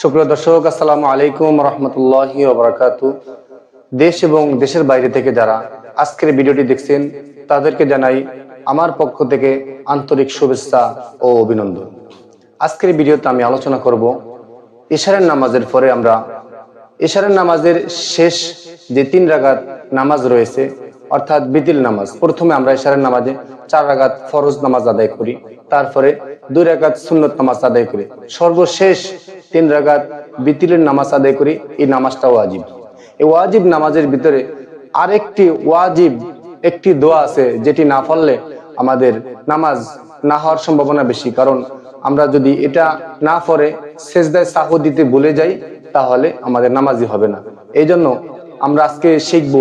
সুপ্রিয় দর্শক, আসসালামু আলাইকুম রহমতুল্লাহি ওবরাকাত দেশ এবং দেশের বাইরে থেকে যারা আজকের ভিডিওটি দেখছেন, তাদেরকে জানাই আমার পক্ষ থেকে আন্তরিক শুভেচ্ছা ও অভিনন্দন। আজকের ভিডিওতে আমি আলোচনা করব ইশারের নামাজের পরে আমরা ইশারের নামাজের শেষ যে তিন রাগাত নামাজ রয়েছে, অর্থাৎ বিতিল নামাজ, প্রথমে আমরা ইশারের নামাজে চার রাগাত ফরজ নামাজ আদায় করি, তারপরে দুই রাগাত সুন্নত নামাজ আদায় করি। সর্বশেষ তিন রাগাত বিতিলের নামাজ আদায় করি, এই নামাজটা ওয়াজিব। এই ওয়াজিব নামাজের ভিতরে আরেকটি ওয়াজিব, একটি দোয়া আছে, যেটি না পড়লে আমাদের নামাজ না হওয়ার সম্ভাবনা বেশি। কারণ আমরা যদি এটা না পড়ে, সেজদায় সাহু দিতে ভুলে যাই, তাহলে আমাদের নামাজই হবে না। এই জন্য আমরা আজকে শিখব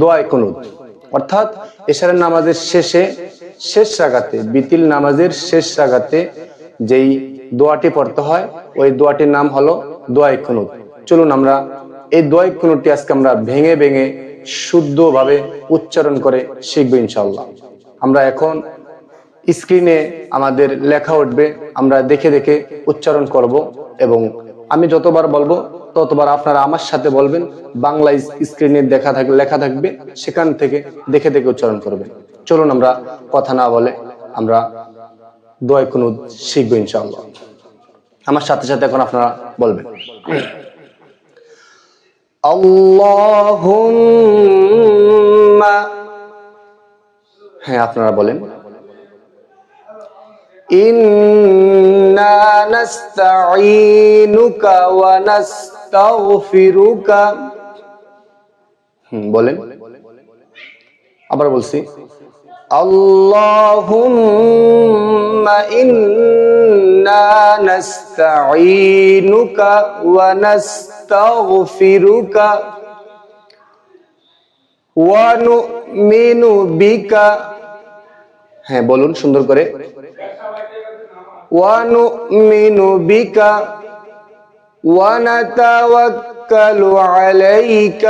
দোয়ায় কুনুত। অর্থাৎ এশারের নামাজের শেষে শেষ রাগাতে বিতিল নামাজের শেষ রাগাতে যেই দোয়াটি পড়তে হয়। ওই দোয়াটির নাম হলো দোয়াই কুনুত। চলুন আমরা এই দোয়াই কুনুতটি আজকে আমরা ভেঙে ভেঙে শুদ্ধভাবে উচ্চারণ করে শিখব ইনশাল্লাহ আমরা এখন স্ক্রিনে আমাদের লেখা উঠবে, আমরা দেখে দেখে উচ্চারণ করব এবং আমি যতবার বলব, ততবার আপনারা আমার সাথে বলবেন, বাংলা স্ক্রিনে দেখা থাকবে লেখা থাকবে, সেখান থেকে দেখে দেখে উচ্চারণ করবেন। চলুন আমরা কথা না বলে আমরা দোয়াই কোন শিখব ইনশাআল্লাহ। আমার সাথে সাথে এখন আপনারা বলবেন। হ্যাঁ আপনারা বলেন। বলেন। আবার বলছি। اللهم إنا نستعينك ونستغفرك ونؤمن بك হ্যাঁ বলুন সুন্দর করে ونؤمن بك ونتوكل عليك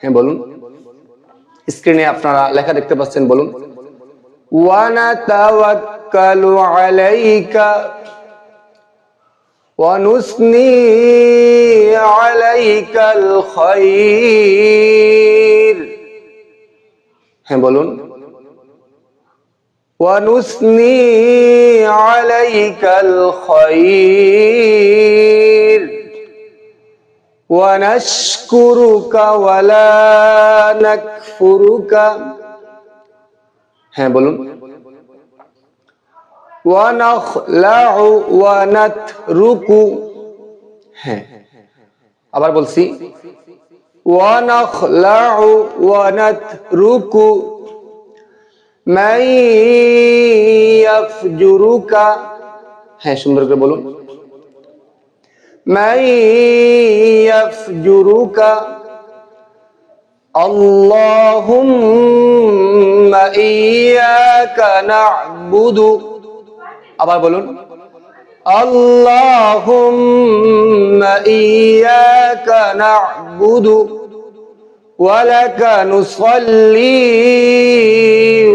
হ্যাঁ বলুন স্ক্রিনে আপনারা লেখা দেখতে পাচ্ছেন বলুন ونتوكل عليك ونثني عليك الخير হ্যাঁ বলুন ونثني عليك الخير ونشكرك ولا نكفرك হ্যাঁ বলুন ونخلع ونترك হ্যাঁ আবার বলছি ونخلع ونترك من يفجرك হ্যাঁ সুন্দর করে বলুন من يفجرك اللهم إياك نعبد আবার বলুন اللهم إياك نعبد ولك نصلي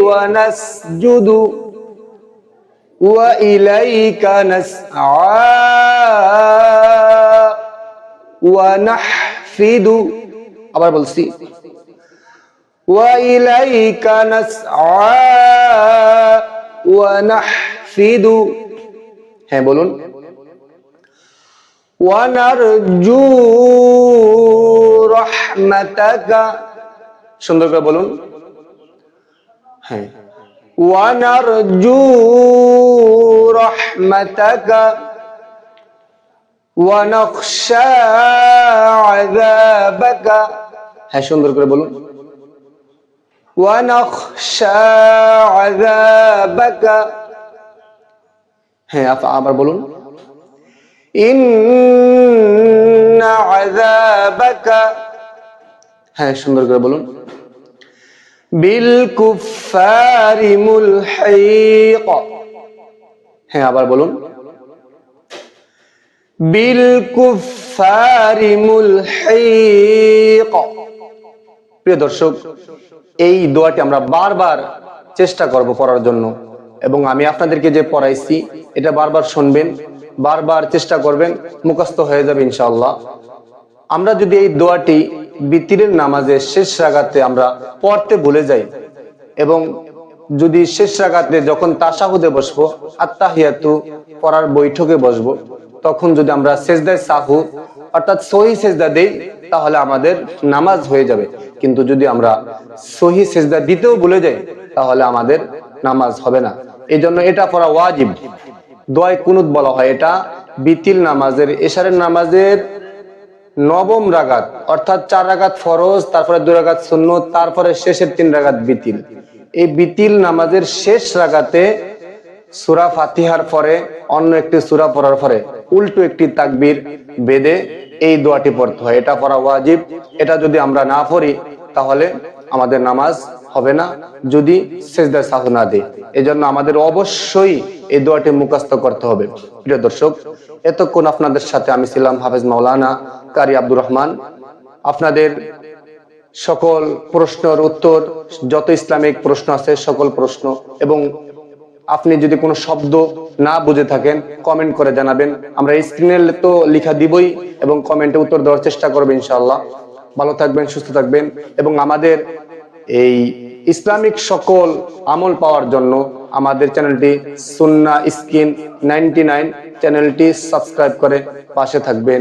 ونسجد وإليك نسعى ওয়ানাহফিদু, আবার বলছি, ওয়াইলাইকা নাসআ, ওয়ানাহফিদু। হ্যাঁ বলুন। ওয়ানারজু রাহমাতাকা, সুন্দর করে বলুন। হ্যাঁ। ওয়ানারজু রাহমাতাকা ونخشى عذابك হ্যাঁ সুন্দর করে বলুন ونخشى عذابك হ্যাঁ আপ- আবার বলুন إن عذابك হ্যাঁ সুন্দর করে বলুন بالكفار ملحق হ্যাঁ আবার বলুন بالكفار ملحق প্রিয় দর্শক, এই দোয়াটি আমরা বারবার চেষ্টা করব পড়ার জন্য। এবং আমি আপনাদেরকে যে পড়াইছি, এটা বারবার শুনবেন, বারবার চেষ্টা করবেন, মুখস্থ হয়ে যাবে ইনশাআল্লাহ। আমরা যদি এই দোয়াটি বিতিরের নামাজে শেষ রাগাতে আমরা পড়তে ভুলে যাই, এবং যদি শেষ রাগাতে যখন তাসাহুদে বসবো আত্মাহিয়াতু পড়ার বৈঠকে বসবো তখন যদি আমরা সেজদায় সাহু, অর্থাৎ সহি সেজদা দেই, তাহলে আমাদের নামাজ হয়ে যাবে। কিন্তু যদি আমরা সহি সেজদা দিতেও ভুলে যাই, তাহলে আমাদের নামাজ হবে না। এই জন্য এটা পড়া ওয়াজিব। দোয়ায় কুনুত বলা হয় এটা। বিতিল নামাজের, এশারের নামাজের নবম রাগাত, অর্থাৎ চার রাগাত ফরজ, তারপরে দুই রাগাত শূন্য তারপরে শেষের তিন রাগাত বিতিল। এই বিতিল নামাজের শেষ রাগাতে সুরা ফাতিহার পরে, অন্য একটি সুরা পড়ার পরে উল্টো একটি তাকবীর বেদে এই দোয়াটি পড়তে হয়। এটা পড়া ওয়াজিব। এটা যদি আমরা না পড়ি, তাহলে আমাদের নামাজ হবে না। যদি সেজদায় সাহু না দিই, এজন্য আমাদের অবশ্যই এই দোয়াটি মুখস্থ করতে হবে। প্রিয় দর্শক, এতক্ষণ আপনাদের সাথে আমি ছিলাম হাফেজ মাওলানা কারি আব্দুর রহমান। আপনাদের সকল প্রশ্নের উত্তর, যত ইসলামিক প্রশ্ন আছে, সকল প্রশ্ন এবং আপনি যদি কোনো শব্দ না বুঝে থাকেন কমেন্ট করে জানাবেন। আমরা স্ক্রিনে তো লিখা দিবই এবং কমেন্টে উত্তর দেওয়ার চেষ্টা করব ইনশাআল্লাহ। ভালো থাকবেন, সুস্থ থাকবেন এবং আমাদের এই ইসলামিক সকল আমল পাওয়ার জন্য আমাদের চ্যানেলটি সুন্না স্কিন নাইনটি নাইন চ্যানেলটি সাবস্ক্রাইব করে পাশে থাকবেন।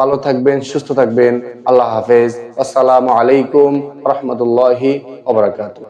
ভালো থাকবেন, সুস্থ থাকবেন। আল্লাহ হাফেজ। আসসালামু আলাইকুম রহমতুল্লাহি